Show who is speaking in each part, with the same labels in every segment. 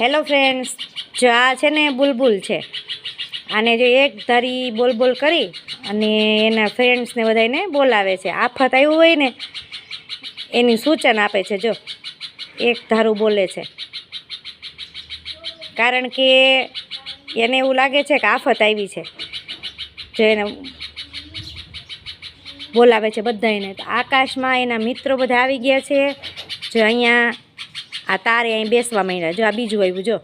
Speaker 1: Hello friends જો આ છે ને બુલબુલ છે. આને જો એક ધારી બોલ બોલ કરી અને એના ફ્રેન્ડ્સને બધાને બોલાવે છે. આફત આવ્યું હોય ને, એની સૂચન આપે છે. જો, એક ધારું બોલે છે. કારણ કે એને એવું લાગે છે કે આફત આવી છે. જો એને બોલાવે છે બધાને આકાશમાં એના મિત્રો બધા આવી ગયા છે. જો અહીંયા આ તારે અહીં બેસવા માંડ્યા. જો, આ બીજું આવ્યું, જો.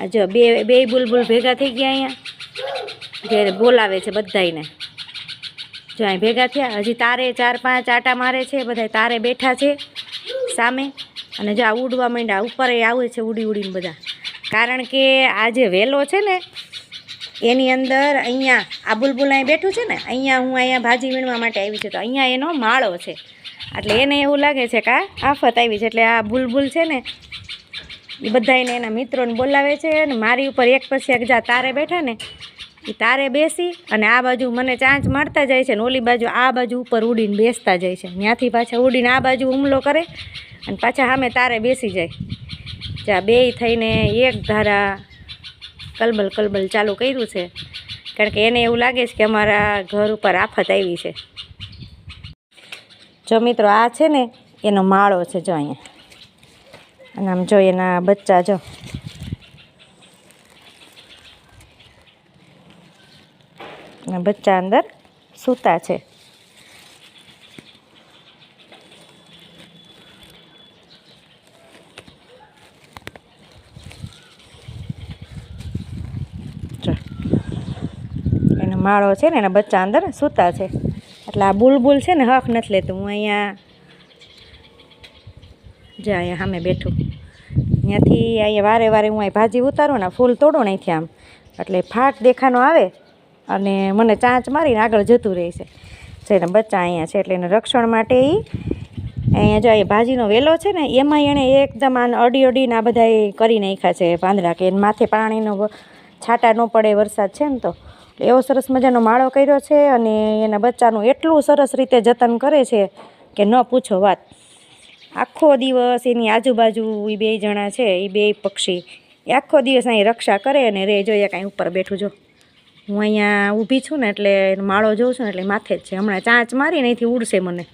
Speaker 1: આ જો, બે બે બુલબુલ ભેગા થઈ ગયા અહીંયા. જે બોલાવે છે બધાયને. જો, અહીં ભેગા થયા. હજી તારે ચાર, પાંચ આટા મારે છે બધા તારે બેઠા છે સામે. અને જો, આ ઉડવા માંડ્યા. ઉપર એ આવે છે ઉડી ઉડીને બધા. કારણ કે આ જે વેલો છે ને એની અંદર અહીંયા આ બુલબુલ અહીં બેઠું છે ને, અહીંયા હું અહીંયા ભાજી વીણવા માટે આવી છું. તો અહીંયા એનો માળો છે. એટલે એને એવું લાગે છે કે આ આફત આવી છે. એટલે આ બુલબુલ છે ને, એ બધા એને એના મિત્રોને બોલાવે છે અને મારી ઉપર એક પછી એક જા તારે બેઠા ને, એ તારે બેસી અને આ બાજુ મને ચાંચ મારતા જાય છે ને, ઓલી બાજુ આ બાજુ ઉપર ઉડીને બેસતા જાય છે. ત્યાંથી પાછા ઉડીને આ બાજુ હુમલો કરે અને પાછા સામે તારે બેસી જાય. જા બેય થઈને એક ધારા કલબલ કલબલ ચાલુ કર્યું છે. કારણ કે એને એવું લાગે છે કે અમારા ઘર ઉપર આફત આવી છે. જો મિત્રો, આ છે ને, એનો માળો છે જો અહીંયા. અને આમ જો એના બચ્ચા જો. બચ્ચા અંદર સૂતા છે જો એનો માળો છે ને એના બચ્ચા અંદર સૂતા છે. એટલે આ બુલબુલ છે ને હક નથી લેતું. હું અહીંયા જે અહીંયા સામે બેઠું. ત્યાંથી અહીંયા વારે વારે હું અહીં ભાજી ઉતારું ને ફૂલ તોડું અહીંથી આમ. એટલે ફાટ દેખાનો આવે અને મને ચાંચ મારીને આગળ જતું રહેશે છે. એના બચ્ચા અહીંયા છે એટલે એને રક્ષણ માટે એ અહીંયા જો એ ભાજીનો વેલો છે ને એમાં એણે એકદમ આને અડી અડીને આ બધા કરી નાખ્યા છે. પાંદડા કે એને માથે પાણીનો છાંટા ન પડે વરસાદ છે ને તો. એવો સરસ મજાનો માળો કર્યો છે અને એના બચ્ચાનું એટલું સરસ રીતે જતન કરે છે કે ન પૂછો વાત. આખો દિવસ એની આજુબાજુ એ બે જણા છે એ બે પક્ષી. એ આખો દિવસ અહીં રક્ષા કરે અને રે જોઈએ કાંઈ ઉપર બેઠું જો. હું અહીંયા ઊભી છું ને એટલે માળો જોઉં છું ને એટલે માથે જ છે. હમણાં ચાંચ મારીને અહીંથી ઉડશે મને.